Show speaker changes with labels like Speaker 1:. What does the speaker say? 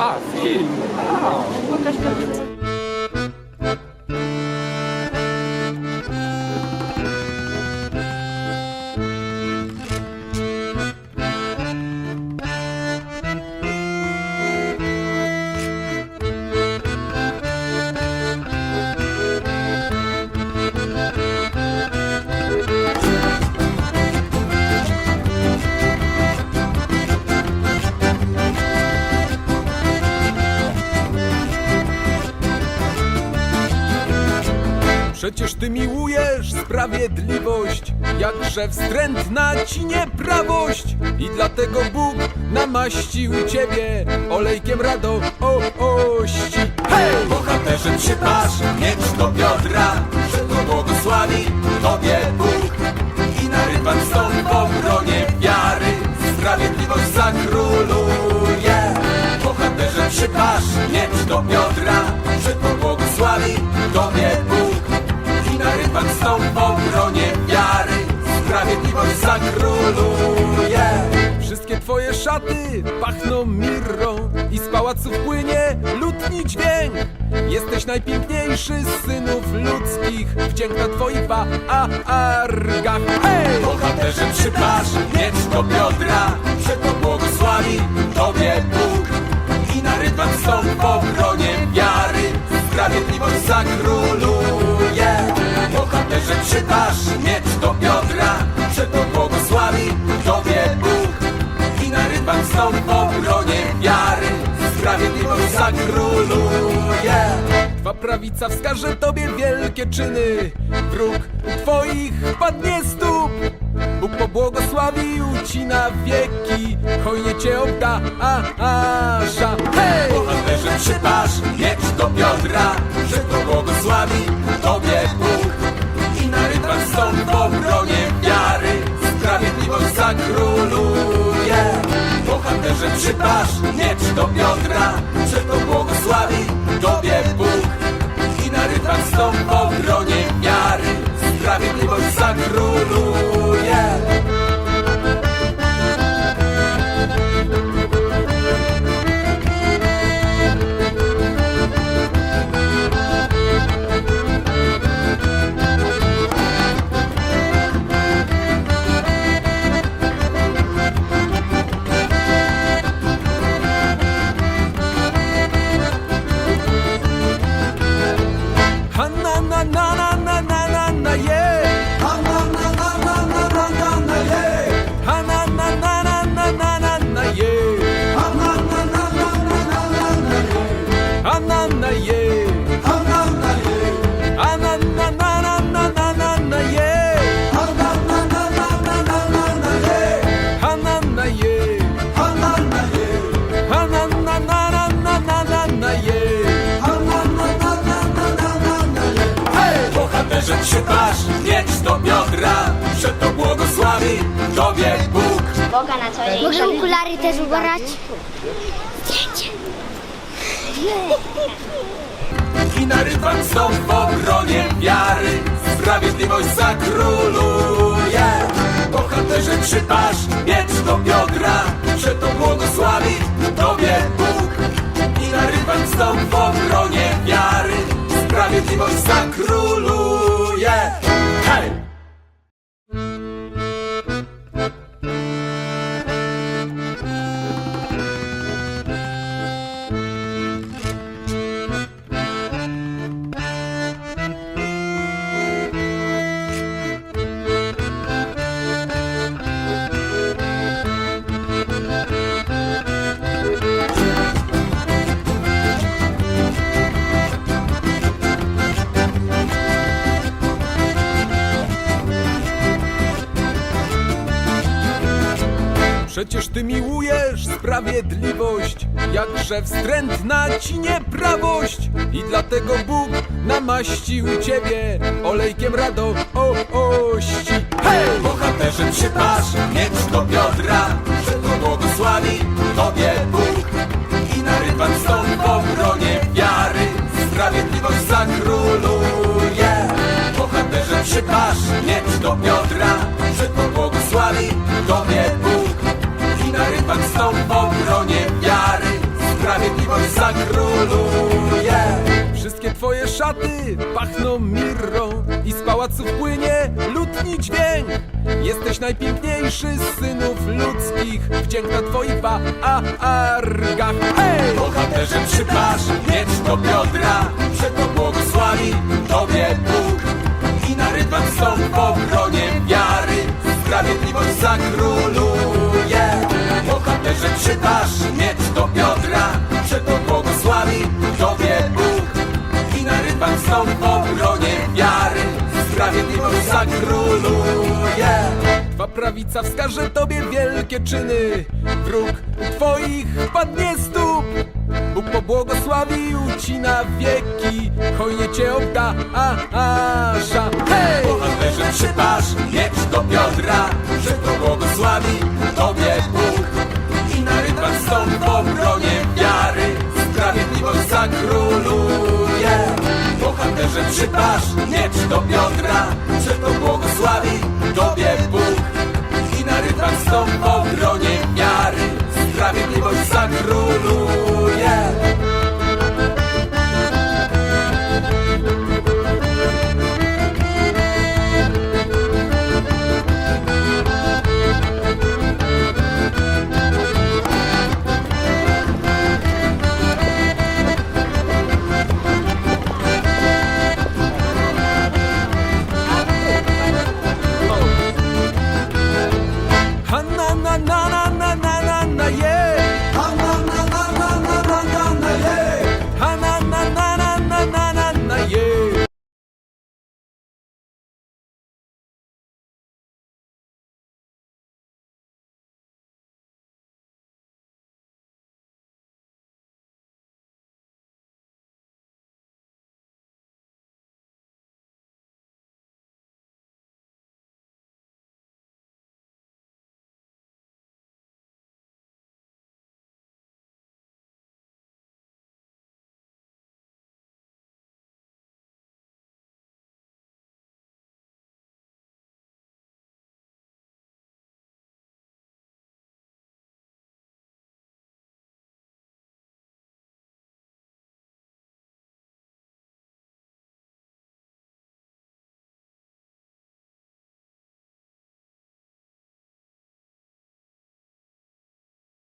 Speaker 1: あ、好き。あ、昔から。
Speaker 2: Przecież ty miłujesz sprawiedliwość, jakże wstrętna ci nieprawość. I dlatego Bóg namaścił ciebie olejkiem radości. Hej! Bohaterze przypasz miecz do biodra, że to błogosławi tobie Bóg. I na ryban stąd w obronie wiary, sprawiedliwość zakróluje. Bohaterze przypasz miecz do biodra, Wszystkie twoje szaty pachną mirrą i z pałaców płynie lutni dźwięk. Jesteś najpiękniejszy z synów ludzkich, wdzięk na twoich wargach. Hej! Bohaterze przypasz miecz do biodra, że to błogosławi tobie Bóg. I na rytm stąd w obronie wiary, sprawiedliwość zakróluje. Bohaterze przypasz miecz zakróluje. Twa prawica wskaże tobie wielkie czyny, wróg twoich padnie stóp. Bóg pobłogosławił ci na wieki, hojnie cię obdarza. Hej! Bohaterze przypasz miecz do biodra, że to błogosławi tobie Bóg. I na rytm stąd w obronie wiary, sprawiedliwość zakróluje. Bohaterze przypasz
Speaker 3: Boga na co dzień.
Speaker 4: Mogę okulary też ubrać?
Speaker 2: I na rybach są w obronie wiary, sprawiedliwość zakróluje. Bohaterze przypasz miecz do biodra, że to błogosławi tobie Bóg. I na rybach są w obronie wiary, sprawiedliwość zakróluje. Przecież ty miłujesz sprawiedliwość, jakże wstrętna ci nieprawość. I dlatego Bóg namaścił ciebie olejkiem radości. Hej! Bohaterze przypasz miecz do biodra, że to błogosławi tobie Bóg. I na ryban stąd w obronie wiary, sprawiedliwość zakróluje. Bohaterze przypasz miecz do biodra, że to błogosławi tobie Bóg. Na ryban stąd w obronie wiary, sprawiedliwość zakróluje. Wszystkie twoje szaty pachną mirrą I z pałaców płynie lutni dźwięk. Jesteś najpiękniejszy z synów ludzkich. Wdzięk na twoich wargach Hej! Bohaterze przypasz miecz do biodra Bohaterze przypasz miecz do biodra Przeto błogosławi tobie Bóg. I na rydwan stąd w obronie wiary Sprawiedliwość zakróluje. Twa prawica wskaże tobie wielkie czyny Wróg twoich padnie stóp Bóg pobłogosławił ci na wieki Hojnie cię obdarza. Hej! Bohaterze przypasz miecz do biodra Że to błogosławi tobie Bóg i na rybach są w obronie wiary. Sprawiedliwość zakróluje. Bohaterze przypasz miecz do Piotra Że to błogosławi Tobie Bóg. I na rybach są w obronie wiary. Sprawiedliwość zakróluje.